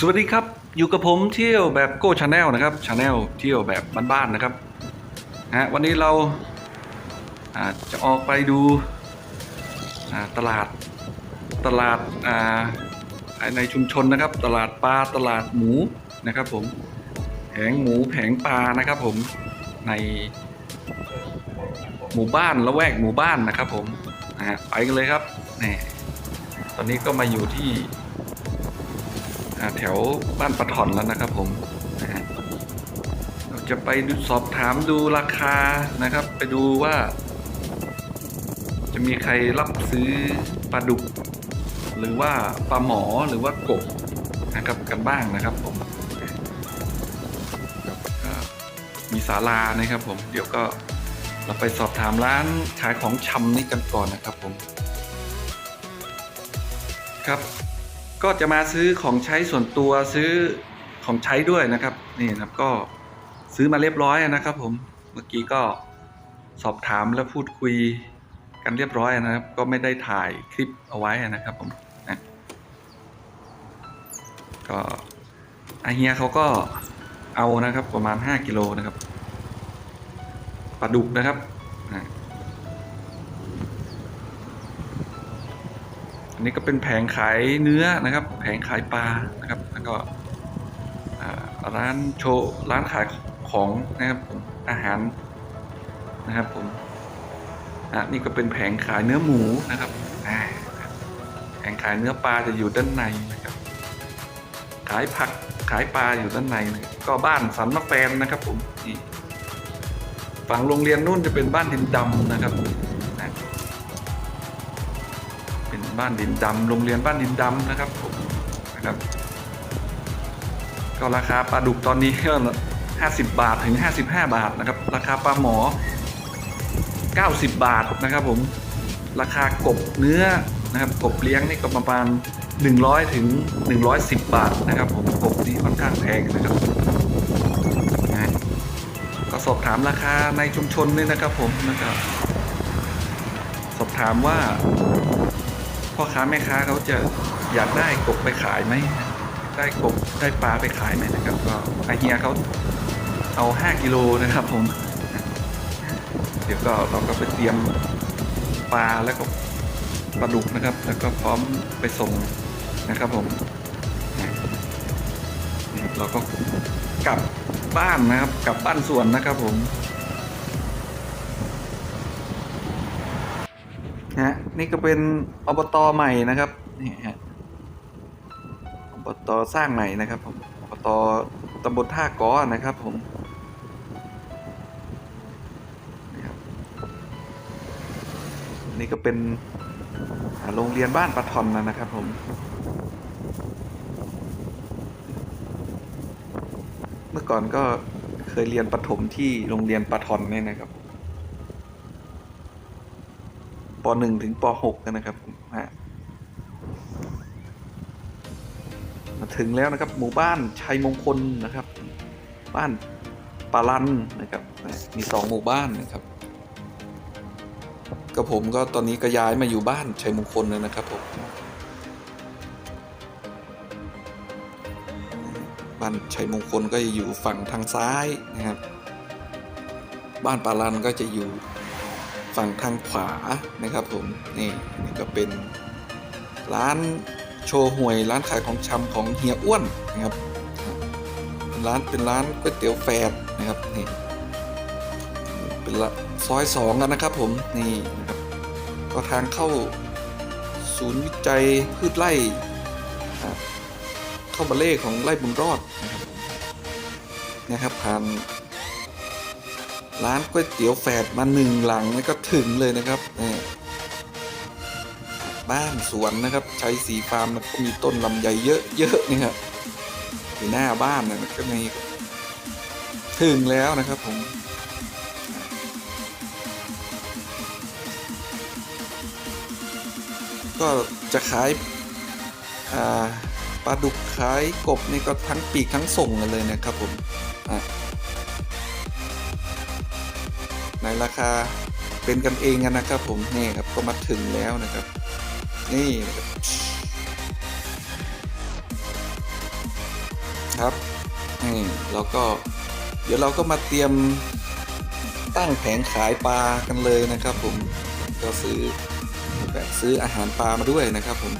สวัสดีครับ อยู่กับผมเที่ยวแบบโก้ชาแนลนะครับชาแนลเที่ยวแบบบ้านๆนะครับฮะวันนี้เราอาจะออกไปดูตลาดตลาดในชุมชนนะครับ ตลาดปลาตลาดหมูนะครับผมแผงหมูแผงปลานะครับผมในหมู่บ้านละแวกหมู่บ้านนะครับผมไปกันเลยครับนี่ตอนนี้ก็มาอยู่ที่ แถวบ้านปะถอนแล้วนะครับผมนะฮะเราจะไปสอบถามดูราคานะครับ ไปดูว่า จะมีใครรับซื้อปลาดุก หรือว่าปลาหมอหรือว่ากบนะครับกันบ้างนะครับผมมีศาลานะครับผมเดี๋ยวก็เราไปสอบถามร้านขายของชำนี้กันก่อนนะครับผมครับ ก็จะมาซื้อของใช้ส่วนตัวซื้อของใช้ด้วยนะครับนี่นะครับก็ซื้อมาเรียบร้อยนะครับ ผมเมื่อกี้ก็สอบถามและพูดคุยกันเรียบร้อยนะครับ ก็ไม่ได้ถ่ายคลิปเอาไว้นะครับ ผมนะก็อาเฮียเขาก็เอานะครับประมาณ 5กิโลนะครับปลาดุกนะครับ อันนี้ก็เป็นแผงขายเนื้อนะครับ แผงขายปลานะครับแล้วก็ร้านโชว์ร้านขายของนะครับผมอาหารนะครับผมอะนี่ก็เป็นแผงขายเนื้อหมูนะครับแผงขายเนื้อปลาจะอยู่ด้านในนะครับ ขายผักขายปลาอยู่ด้านในนะก็บ้านสันมะแฟนนะครับผมนี่ฝั่งโรงเรียนนู่นจะเป็นบ้านดินดำนะครับ บ้านดินดำโรงเรียนบ้านดินดำนะครับผมนะครับ ก็ราคาปลาดุกตอนนี้ก็50 บาทถึง 55 บาทนะครับ ราคาปลาหมอ 90 บาทนะครับผมราคากบเนื้อนะครับกบเลี้ยงนี่ก็ประมาณ 100 ถึง 110 บาทนะครับผมกบนี่ค่อนข้างแพงนะครับนะก็สอบถามราคาในชุมชนนี่นะครับผมนะครับสอบถามว่า พ่อค้าแม่ค้าเขาจะอยากได้กบไปขายไหมได้กบได้ปลาไปขายไหมนะครับ ก็ไอเฮียเขาเอา 5 กิโลนะครับผม เดี๋ยวก็เราก็ไปเตรียมปลาแล้วก็ปลาดุกนะครับ แล้วก็พร้อมไปส่งนะครับผมเราก็กลับบ้านนะครับกลับบ้านสวนนะครับผมฮะ นี่ก็เป็นอบตใหม่นะครับนี่ฮะอบตสร้างใหม่นะครับผมอบตตำบลท่ากอนะครับผมนี่ก็เป็นโรงเรียนบ้านปะทอนนะครับผม เมื่อก่อนก็เคยเรียนประถมที่โรงเรียนปะทอนเนี่ยนะครับ ป .1 ถึงป .6 กันนะครับฮะมาถึงแล้วนะครับ หมู่บ้านชัยมงคลนะครับ บ้านปาลันนะครับ มีสองหมู่บ้านนะครับก็ผมก็ตอนนี้ก็ย้ายมาอยู่บ้านชัยมงคลแล้วนะครับผมบ้านชัยมงคลก็จะอยู่ฝั่งทางซ้ายนะครับ บ้านปาลันก็จะอยู่ ฝั่งทางขวานะครับผมนี่นี่ก็เป็นร้านโชว์หวยร้านขายของชำของเฮียอ้วนนะครับเป็นร้านเป็นร้านก๋วยเตี๋ยวแฟดนะครับนี่เป็นละซอยสองกันนะครับผมนี่นะครับก็ทางเข้าศูนย์วิจัยพืชไร่เข้าบาเล่ของไร่บุญรอดนะครับนะครับผ่าน ร้านก๋วยเตี๋ยวแฝดมาหนึ่งหลังนี่ก็ถึงเลยนะครับนี่บ้านสวนนะครับใช้สีฟาร์มแล้วก็มีต้นลำไยเยอะๆนี่ครับอยู่หน้าบ้านนะก็มีถึงแล้วนะครับผมก็จะขายปลาดุกขายกบนี่ก็ทั้งปีกทั้งส่งกันเลยนะครับผม ราคาเป็นกันเองกันนะครับ ผมนี่ครับก็มาถึงแล้วนะครับ นี่นะครับนะครับนี่เราก็เดี๋ยวเราก็มาเตรียมตั้งแผงขายปลากันเลยนะครับ ผมก็ซื้อแบบซื้ออาหารปลามาด้วยนะครับ ผม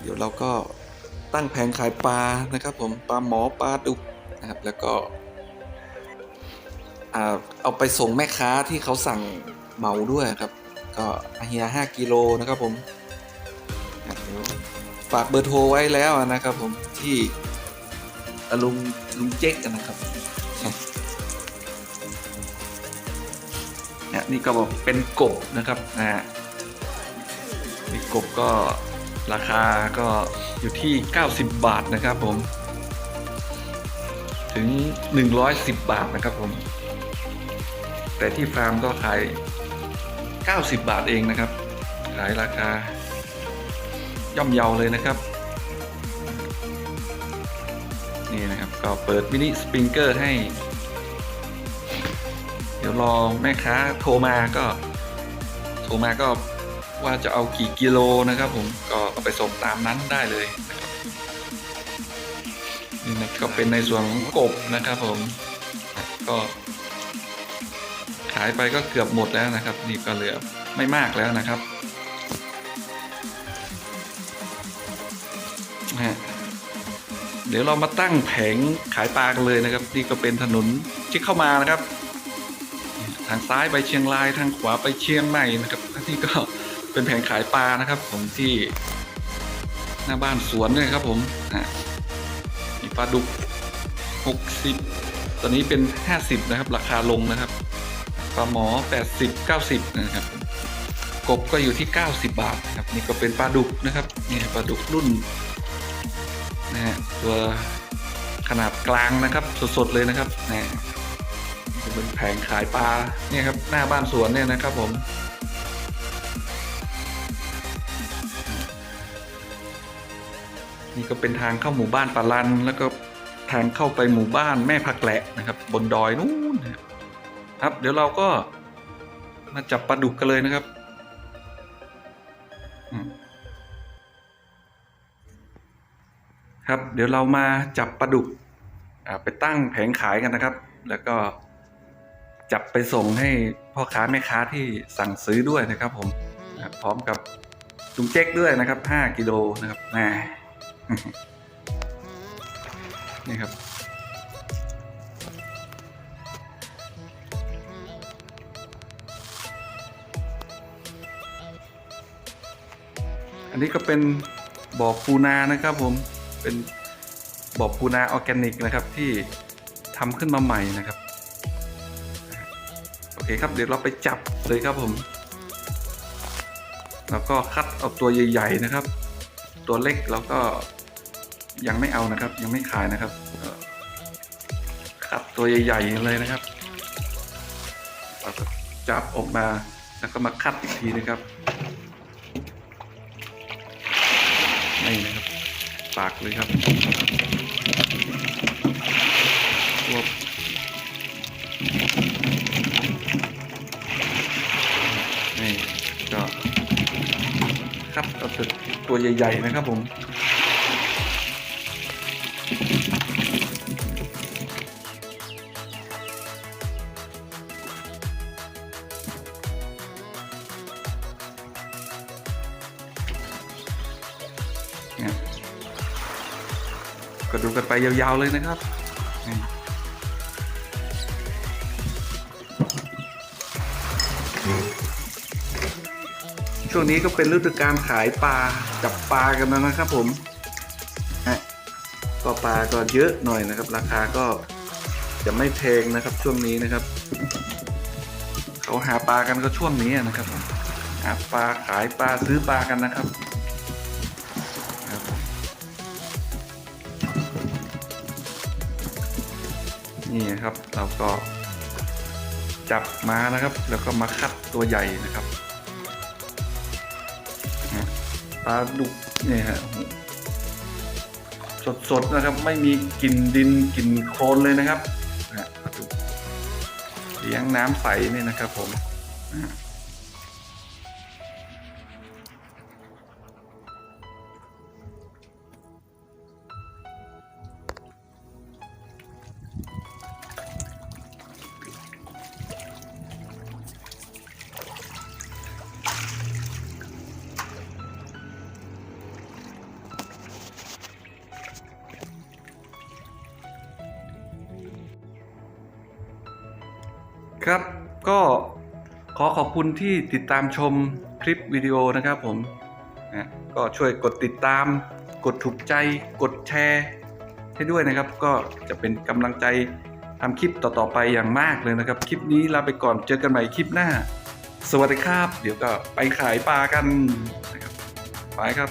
เดี๋ยวเราก็ตั้งแผงขายปลานะครับ ผมปลาหมอปลาดุกนะครับ แล้วก็ เอาไปส่งแม่ค้าที่เขาสั่งเหมาด้วยครับ ก็เฮียห้ากิโลนะครับผมเดี๋ยวฝากเบอร์โทรไว้แล้วนะครับผมที่ลุงลุงเจ๊กนะครับเนี่ยนี่ก็บอกเป็นกบนะครับอ่านี่กบก็ราคาก็อยู่ที่ 90 บาทนะครับผม ถึง 110 บาทนะครับผม แต่ที่ฟาร์มก็ขาย 90 บาทเองนะครับ ขายราคา ย่อมเยาเลยนะครับ นี่นะครับก็เปิดมินิสปริงเกอร์ให้ เดี๋ยวรอแม่ค้าโทรมาก็โทรมาก็ว่าจะเอากี่กิโลนะครับ ผมก็เอาไปส่งตามนั้นได้เลยนี่นะก็เป็นในส่วนของกบนะครับผมก็ ขายไปก็เกือบหมดแล้วนะครับ นี่ก็เหลือไม่มากแล้วนะครับเดี๋ยวเรามาตั้งแผงขายปลากันเลยนะครับ นี่ก็เป็นถนนที่เข้ามานะครับ ทางซ้ายไปเชียงรายทางขวาไปเชียงใหม่นะครับนี่ก็เป็นแผงขายปลานะครับ ผมที่หน้าบ้านสวนเนี่ยครับ ผมมีปลาดุก60ตอนนี้เป็น 50 นะครับ ราคาลงนะครับ ปลาหมอ 80 90 นะครับกบก็อยู่ที่ 90 บาทนะครับนี่ก็เป็นปลาดุกนะครับนี่ปลาดุกรุ่นนะฮะตัวขนาดกลางนะครับสดๆเลยนะครับนี่จะเป็นแผงขายปลาเนี่ยครับหน้าบ้านสวนเนี่ยนะครับผมนี่ก็เป็นทางเข้าหมู่บ้านปาลัน แล้วก็ทางเข้าไปหมู่บ้านแม่พักแหละนะครับ บนดอยนู้นนะครับ ครับ เดี๋ยวเราก็มาจับปลาดุกกันเลยนะครับครับ เดี๋ยวเรามาจับปลาดุกไปตั้งแผงขายกันนะครับ แล้วก็จับไปส่งให้พ่อค้าแม่ค้าที่สั่งซื้อด้วยนะครับ ผมพร้อมกับจุงเจ๊กด้วยนะครับ 5 กิโลนะครับแหมนี่ครับ อันนี้ก็เป็นบ่อปูนานะครับผมเป็นบ่อปูนาออร์แกนิกนะครับที่ทำขึ้นมาใหม่นะครับโอเคครับเดี๋ยวเราไปจับเลยครับผม แล้วก็คัดเอาตัวใหญ่ๆนะครับ ตัวเล็กเราก็ยังไม่เอานะครับ ยังไม่ขายนะครับคัดตัวใหญ่ๆเลยนะครับเราก็จับออกมาแล้วก็มาคัดอีกทีนะครับ ปากเลยครับตัวนี่ก็ครับเอาแต่ตัวใหญ่ ๆ นะครับผม ก็ดูกันไปยาวๆเลยนะครับนี่ช่วงนี้ก็เป็นฤดูการขายปลาจับปลากันแล้วนะครับ ผมฮะก็ปลาก็เยอะหน่อยนะครับ ราคาก็จะไม่แพงนะครับช่วงนี้นะครับเขาหาปลากันก็ช่วงนี้นะครับผมหาปลาขายปลาซื้อปลากันนะครับครับ นี่นะครับ เราก็จับมานะครับ แล้วก็มาคัดตัวใหญ่นะครับปลาดุกเนี่ยฮะสดๆนะครับ ไม่มีกลิ่นดินกลิ่นโคลนเลยนะครับปลาดุกเลี้ยงน้ำใสเนี่ยนะครับผมอ่า ครับก็ขอขอบคุณที่ติดตามชมคลิปวิดีโอนะครับผมนะก็ช่วยกดติดตาม กดถูกใจ กดแชร์ให้ด้วยนะครับ ก็จะเป็นกำลังใจทำคลิปต่อๆไปอย่างมากเลยนะครับ คลิปนี้ลาไปก่อนเจอกันใหม่คลิปหน้า สวัสดีครับ เดี๋ยวก็ไปขายปลากันนะครับไปครับ